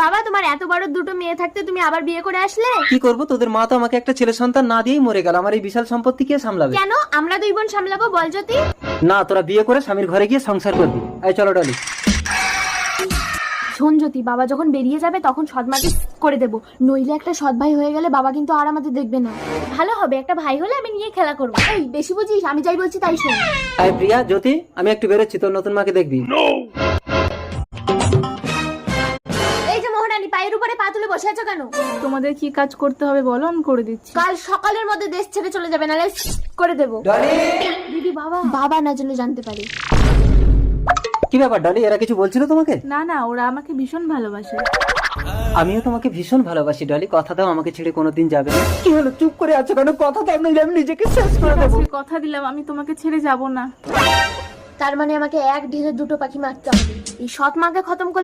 বাবা তোমার এত বড় দুটো মেয়ে থাকতে তুমি আবার বিয়ে করে আসলে? কি করব? তোদের মা তো আমাকে একটা ছেলে সন্তান না দিয়েই মরে গেল। আমার এই বিশাল সম্পত্তি কে সামলাবে? কেন? আমরা দুই বোন সামলাবো বল জ্যোতি। না তোরা বিয়ে করে স্বামীর ঘরে গিয়ে সংসার করবি। এই চলো ডলি। শোন জ্যোতি বাবা যখন বেরিয়ে যাবে তখন সদমাকে করে দেব। নইলে একটা সৎ ভাই হয়ে গেলে বাবা কিন্তু আর আমাদের দেখবে না। ভালো হবে একটা ভাই হলে আমি নিয়ে খেলা করব। এই বেশি বুঝিস আমি যাই বলছি তাই শোন। এই প্রিয়া জ্যোতি আমি একটু বেরোচ্ছি তোর নতুন মাকে দেখবি। পায়ের উপরে পা তুলে বসে আছো কেন? তোমাদের কি কাজ করতে হবে বলো? আমি করে দিচ্ছি। কাল সকালের মধ্যে দেশ ছেড়ে চলে যাবে নাহলে করে দেবো। দিদি বাবা। বাবা না জানতে পারে। কি ব্যাপার ডলি? এরা কিছু বলছিল তোমাকে? না না ওরা আমাকে ভীষণ ভালোবাসে। আমিও তোমাকে ভীষণ ভালোবাসি ডলি। কথা দাও আমাকে ছেড়ে কোনোদিন যাবে না। কি হলো? চুপ করে আছো কেন? কথা দাও নইলে আমি নিজেকে শেষ করে দেবো। কথা দিলাম আমি তোমাকে ছেড়ে যাব না। তার মানে আমাকে এক ঢিলে দুটো পাখি মারতে হবে। এই সৎ মাকে খতম করে